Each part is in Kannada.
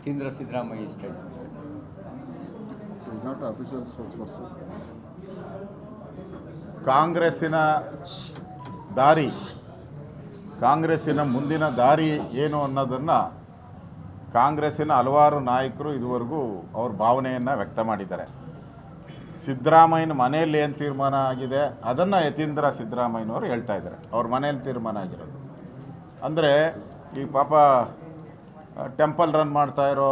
ಯತೀಂದ್ರ ಸಿದ್ದರಾಮಯ್ಯ ಸ್ಟೇಟ್. ಕಾಂಗ್ರೆಸ್ಸಿನ ದಾರಿ ಕಾಂಗ್ರೆಸ್ಸಿನ ಮುಂದಿನ ದಾರಿ ಏನು ಅನ್ನೋದನ್ನು ಕಾಂಗ್ರೆಸ್ಸಿನ ಹಲವಾರು ನಾಯಕರು ಇದುವರೆಗೂ ಅವ್ರ ಭಾವನೆಯನ್ನು ವ್ಯಕ್ತ ಮಾಡಿದ್ದಾರೆ. ಸಿದ್ದರಾಮಯ್ಯನ ಮನೆಯಲ್ಲಿ ಏನು ತೀರ್ಮಾನ ಆಗಿದೆ ಅದನ್ನು ಯತೀಂದ್ರ ಸಿದ್ದರಾಮಯ್ಯನವರು ಹೇಳ್ತಾ ಇದ್ದಾರೆ. ಅವ್ರ ಮನೆಯಲ್ಲಿ ತೀರ್ಮಾನ ಆಗಿರೋದು. ಅಂದರೆ ಈ ಪಾಪ ಟೆಂಪಲ್ ರನ್ ಮಾಡ್ತಾ ಇರೋ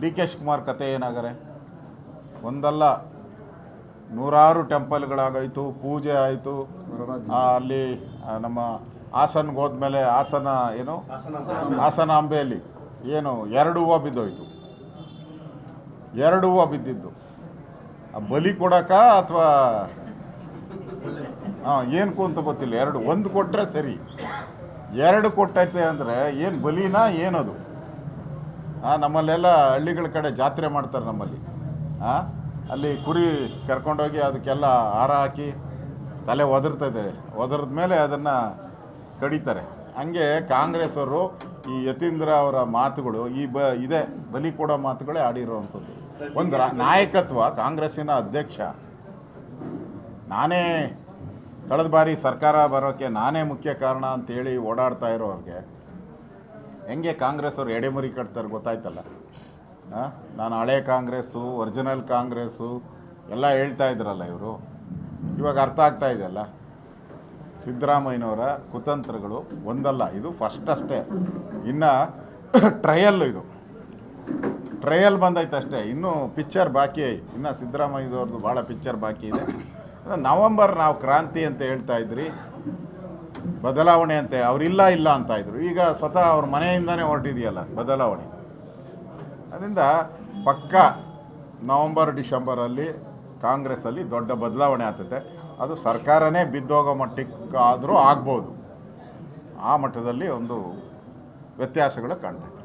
ಡಿ ಕೆ ಶಿವಕುಮಾರ್ ಕತೆ ಏನಾಗರೆ? ಒಂದಲ್ಲ, ನೂರಾರು ಟೆಂಪಲ್ಗಳಾಗೋಯ್ತು, ಪೂಜೆ ಆಯಿತು. ಅಲ್ಲಿ ನಮ್ಮ ಹಾಸನ್ಗೆ ಹೋದ್ಮೇಲೆ ಹಾಸನ ಏನು? ಹಾಸನಾಂಬೆಯಲ್ಲಿ ಏನು, ಎರಡು ಹೂವು ಬಿದ್ದೋಯ್ತು. ಎರಡು ಹೂವು ಬಿದ್ದಿದ್ದು. ಬಲಿ ಕೊಡಕ ಅಥವಾ ಹಾಂ ಏನು ಅಂತ ಗೊತ್ತಿಲ್ಲ, ಎರಡು, ಒಂದು ಕೊಟ್ಟರೆ ಸರಿ. ಎರಡು ಕೊಟ್ಟೈತೆ ಅಂದರೆ ಏನು ಬಲಿನಾ, ಏನದು? ನಮ್ಮಲ್ಲೆಲ್ಲ ಹಳ್ಳಿಗಳ ಕಡೆ ಜಾತ್ರೆ ಮಾಡ್ತಾರೆ ನಮ್ಮಲ್ಲಿ. ಹಾಂ ಅಲ್ಲಿ ಕುರಿ ಕರ್ಕೊಂಡೋಗಿ ಅದಕ್ಕೆಲ್ಲ ಹಾರ ಹಾಕಿ ತಲೆ ಒದರ್ತದೆ. ಒದರದ ಮೇಲೆ ಅದನ್ನು ಕಡಿತಾರೆ. ಹಂಗೆ ಕಾಂಗ್ರೆಸ್ ಅವರು ಈ ಯತೀಂದ್ರ ಅವರ ಮಾತುಗಳು, ಈ ಬ, ಇದೆ, ಬಲಿ ಕೊಡೋ ಮಾತುಗಳೇ ಆಡಿರುವಂಥದ್ದು. ಒಂದು ನಾಯಕತ್ವ ಕಾಂಗ್ರೆಸ್ಸಿನ ಅಧ್ಯಕ್ಷ. ನಾನೇ ಕಳೆದ ಬಾರಿ ಸರ್ಕಾರ ಬರೋಕ್ಕೆ ನಾನೇ ಮುಖ್ಯ ಕಾರಣ ಅಂತೇಳಿ ಓಡಾಡ್ತಾ ಇರೋರಿಗೆ, ಹೆಂಗೆ ಕಾಂಗ್ರೆಸ್ ಅವ್ರು ಎಡೆಮುರಿ ಕಟ್ತಾರೆ ಗೊತ್ತಾಯ್ತಲ್ಲ? ನಾನು ಹಳೆ ಕಾಂಗ್ರೆಸ್ಸು, ಒರಿಜಿನಲ್ ಕಾಂಗ್ರೆಸ್ಸು ಎಲ್ಲ ಹೇಳ್ತಾ ಇದ್ರಲ್ಲ ಇವರು. ಇವಾಗ ಅರ್ಥ ಆಗ್ತಾ ಇದೆಯಲ್ಲ ಸಿದ್ದರಾಮಯ್ಯನವರ ಕುತಂತ್ರಗಳು ಒಂದಲ್ಲ, ಇದು ಫಸ್ಟ್ ಅಷ್ಟೇ. ಇನ್ನು ಟ್ರಯಲ್ ಇದು. ಟ್ರಯಲ್ ಬಂದೈತೆ ಅಷ್ಟೇ ಇನ್ನೂ ಪಿಕ್ಚರ್ ಬಾಕಿ, ಇನ್ನು ಸಿದ್ದರಾಮಯ್ಯದವ್ರದ್ದು ಭಾಳ ಪಿಕ್ಚರ್ ಬಾಕಿ ಇದೆ. ನವಂಬರ್ ನಾವು ಕ್ರಾಂತಿ ಅಂತ ಹೇಳ್ತಾ ಇದ್ರಿ, ಬದಲಾವಣೆ ಅಂತೆ ಅವರಿಲ್ಲ ಇಲ್ಲ ಅಂತ ಇದ್ರು. ಈಗ ಸ್ವತಃ ಅವ್ರ ಮನೆಯಿಂದನೇ ಹೊರಟಿದೆಯಲ್ಲ, ಬದಲಾವಣೆ. ಅದರಿಂದ ಪಕ್ಕ ನವಂಬರ್, ಡಿಸೆಂಬರಲ್ಲಿ ಕಾಂಗ್ರೆಸ್ಸಲ್ಲಿ ದೊಡ್ಡ ಬದಲಾವಣೆ ಆಗ್ತದೆ ಅದು ಸರ್ಕಾರನೇ ಬಿದ್ದೋಗೋ ಮಟ್ಟಕ್ಕಾದರೂ ಆಗ್ಬೋದು. ಆ ಮಟ್ಟದಲ್ಲಿ ಒಂದು ವ್ಯತ್ಯಾಸಗಳು ಕಾಣ್ತೈತೆ.